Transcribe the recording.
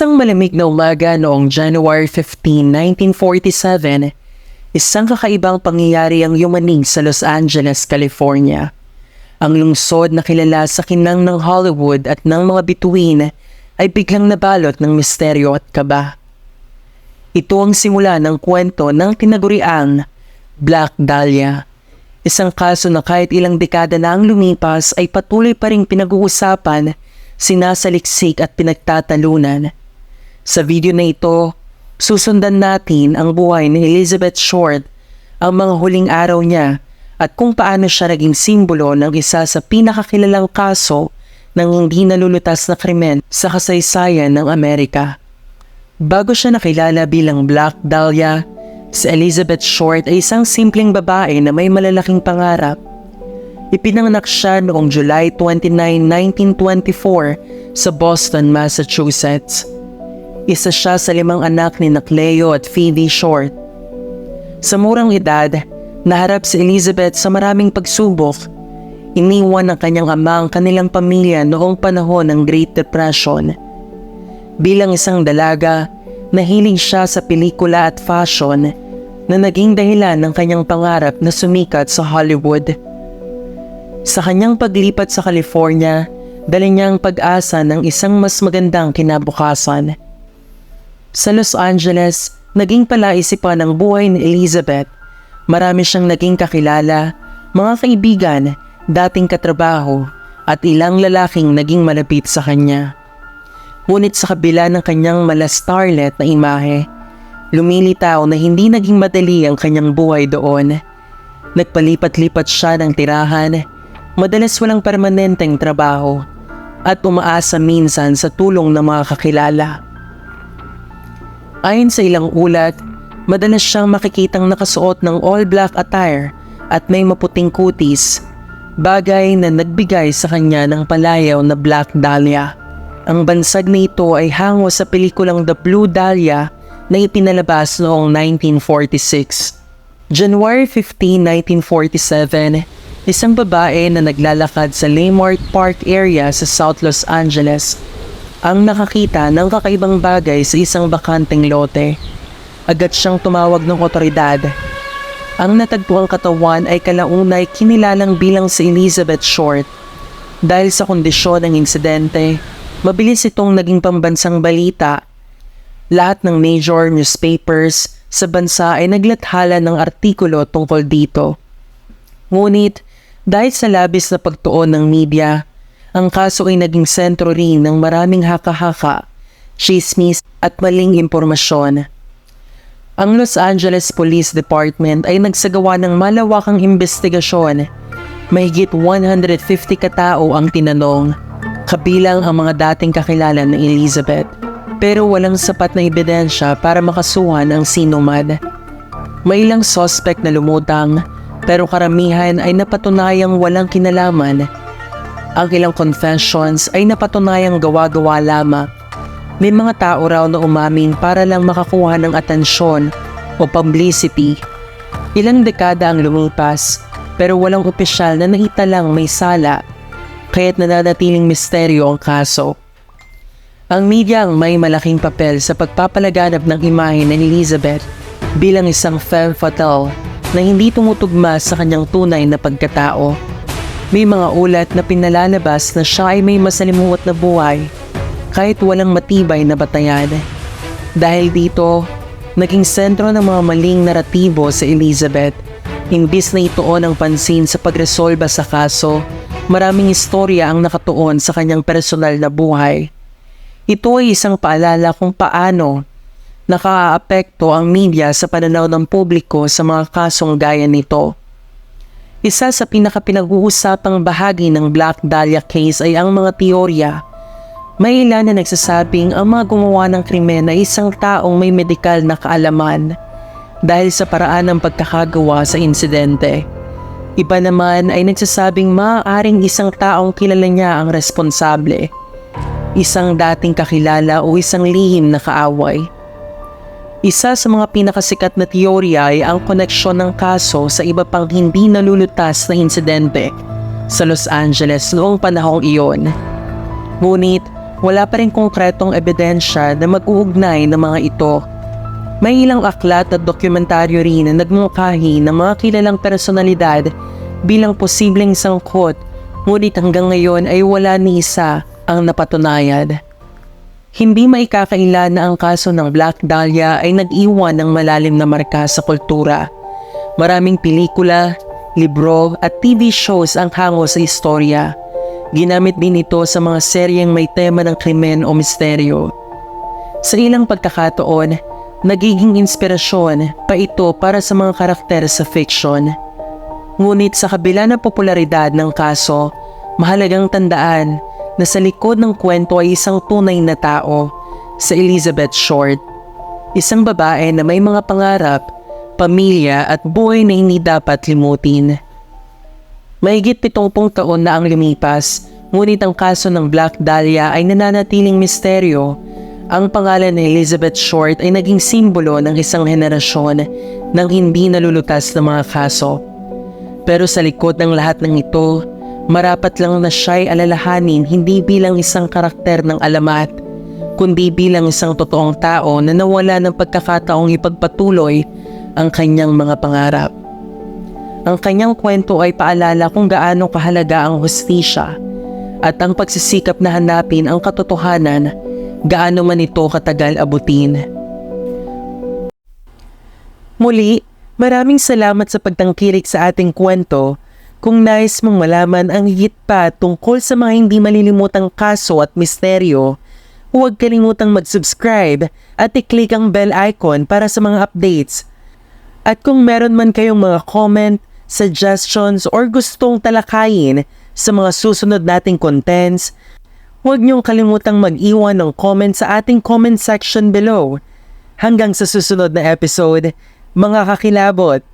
Isang malamig na umaga noong January 15, 1947, isang kakaibang pangyayari ang yumanig sa Los Angeles, California. Ang lungsod na kilala sa kinang ng Hollywood at ng mga bituin ay biglang nabalot ng misteryo at kaba. Ito ang simula ng kwento ng tinaguriang Black Dahlia. Isang kaso na kahit ilang dekada na ang lumipas ay patuloy pa rin pinag-uusapan, sinasaliksik at pinagtatalunan. Sa video na ito, susundan natin ang buhay ni Elizabeth Short, ang mga huling araw niya at kung paano siya naging simbolo ng isa sa pinakakilalang kaso ng hindi nalulutas na krimen sa kasaysayan ng Amerika. Bago siya nakilala bilang Black Dahlia, si Elizabeth Short ay isang simpleng babae na may malalaking pangarap. Ipinanganak siya noong July 29, 1924 sa Boston, Massachusetts. Isa siya sa limang anak ni Cleo at Phoebe Short. Sa murang edad, naharap si Elizabeth sa maraming pagsubok. Iniwan ng kanyang ama ang kanilang pamilya noong panahon ng Great Depression. Bilang isang dalaga, nahiling siya sa pelikula at fashion na naging dahilan ng kanyang pangarap na sumikat sa Hollywood. Sa kanyang paglipat sa California, dala niya ang pag-asa ng isang mas magandang kinabukasan. Sa Los Angeles, naging palaisipan ang buhay ni Elizabeth. Marami siyang naging kakilala, mga kaibigan, dating katrabaho, at ilang lalaking naging malapit sa kanya. Ngunit sa kabila ng kanyang mala starlet na imahe, lumilitaw na hindi naging madali ang kanyang buhay doon. Nagpalipat-lipat siya ng tirahan, madalas walang permanenteng trabaho, at umaasa minsan sa tulong ng mga kakilala. Ayon sa ilang ulat, madalas siyang makikitang nakasuot ng all-black attire at may maputing kutis, bagay na nagbigay sa kanya ng palayaw na Black Dahlia. Ang bansag na ito ay hango sa pelikulang The Blue Dahlia na ipinalabas noong 1946. January 15, 1947, isang babae na naglalakad sa Leimert Park area sa South Los Angeles ang nakakita ng kakaibang bagay sa isang bakanteng lote. Agad siyang tumawag ng otoridad. Ang natagpuang katawan ay kalaunay kinilalang bilang si Elizabeth Short. Dahil sa kondisyon ng insidente, Mabilis itong naging pambansang balita. Lahat ng major newspapers sa bansa ay naglathala ng artikulo tungkol dito. Ngunit, dahil sa labis na pagtuon ng media, ang kaso ay naging sentro rin ng maraming haka-haka, chismis at maling impormasyon. Ang Los Angeles Police Department ay nagsagawa ng malawakang investigasyon. Mahigit 150 katao ang tinanong kabilang ang mga dating kakilala ni Elizabeth. Pero walang sapat na ebidensya para makasuhan ang sinuman. May ilang suspect na lumutang pero karamihan ay napatunayang walang kinalaman. Ang ilang confessions ay napatunayang gawa-gawa lamang. May mga tao raw na umamin para lang makakuha ng atensyon o publicity. Ilang dekada ang lumipas pero walang opisyal na naitalang may sala kaya't nananatiling misteryo ang kaso. Ang media ang may malaking papel sa pagpapalaganap ng imahe ni Elizabeth bilang isang femme fatale na hindi tumutugma sa kanyang tunay na pagkatao. May mga ulat na pinalalabas na siya ay may masalimuot na buhay kahit walang matibay na batayan. Dahil dito, naging sentro ng mga maling naratibo sa Elizabeth. Imbis na ituon ang pansin sa pagresolba sa kaso, Maraming istorya ang nakatuon sa kanyang personal na buhay. Ito ay isang paalala kung paano nakaaapekto ang media sa pananaw ng publiko sa mga kasong gaya nito. Isa sa pinakapinag-uusapang bahagi ng Black Dahlia case ay ang mga teorya. May ilan na nagsasabing ang mga gumawa ng krimen ay isang taong may medikal na kaalaman dahil sa paraan ng pagkakagawa sa insidente. Iba naman ay nagsasabing maaaring isang taong kilala niya ang responsable. Isang dating kakilala o isang lihim na kaaway. Isa sa mga pinakasikat na teorya ay ang koneksyon ng kaso sa iba pang hindi nalulutas na insidente sa Los Angeles noong panahong iyon. Ngunit wala pa rin konkretong ebidensya na mag-uugnay ng mga ito. May ilang aklat at dokumentaryo rin na nagmungkahi ng mga kilalang personalidad bilang posibleng sangkot, ngunit hanggang ngayon ay wala ni isa ang napatunayan. Hindi maikakaila na ang kaso ng Black Dahlia ay nag-iwan ng malalim na marka sa kultura. Maraming pelikula, libro at TV shows ang hango sa istorya. Ginamit din ito sa mga seryeng may tema ng krimen o misteryo. Sa ilang pagkakataon, nagiging inspirasyon pa ito para sa mga karakter sa fiction. Ngunit sa kabila ng popularidad ng kaso, mahalagang tandaan na sa likod ng kwento ay isang tunay na tao, sa Elizabeth Short. Isang babae na may mga pangarap, pamilya at buhay na hindi dapat limutin. Mahigit pitongpong taon na ang lumipas, ngunit ang kaso ng Black Dahlia ay nananatiling misteryo. Ang pangalan ni Elizabeth Short ay naging simbolo ng isang henerasyon ng hindi nalulutas na mga kaso. Pero sa likod ng lahat ng ito, marapat lang na siya'y alalahanin hindi bilang isang karakter ng alamat, kundi bilang isang totoong tao na nawala ng pagkakataong ipagpatuloy ang kanyang mga pangarap. Ang kanyang kwento ay paalala kung gaano kahalaga ang hustisya at ang pagsisikap na hanapin ang katotohanan gaano man ito katagal abutin. Muli, maraming salamat sa pagtangkilik sa ating kwento. Kung nais mong malaman ang higit pa tungkol sa mga hindi malilimutang kaso at misteryo, huwag kalimutang mag-subscribe at i-click ang bell icon para sa mga updates. At kung meron man kayong mga comment, suggestions, or gustong talakayin sa mga susunod nating contents, huwag niyong kalimutang mag-iwan ng comment sa ating comment section below. Hanggang sa susunod na episode, mga kakilabot,